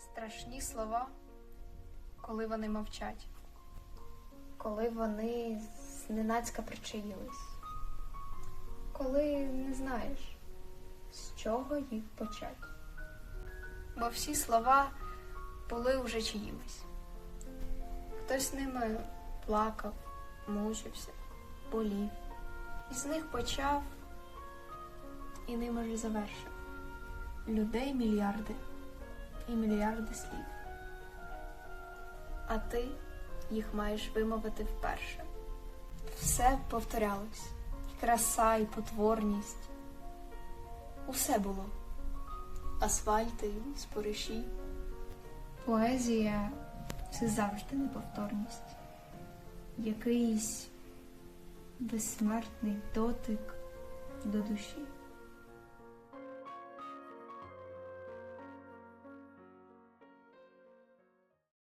Страшні слова, коли вони мовчать. коли вони зненацька причаїлись, коли не знаєш, з чого їх почати. Бо всі слова були уже чиїмись. Хтось ними плакав, мучився, болів. І з них почав і ними ж завершив. Людей мільярди і мільярди слів. А ти їх маєш вимовити вперше. Все повторялось, і краса, і потворність. Усе було асфальти, спориші. Поезія це завжди неповторність, якийсь безсмертний дотик до душі.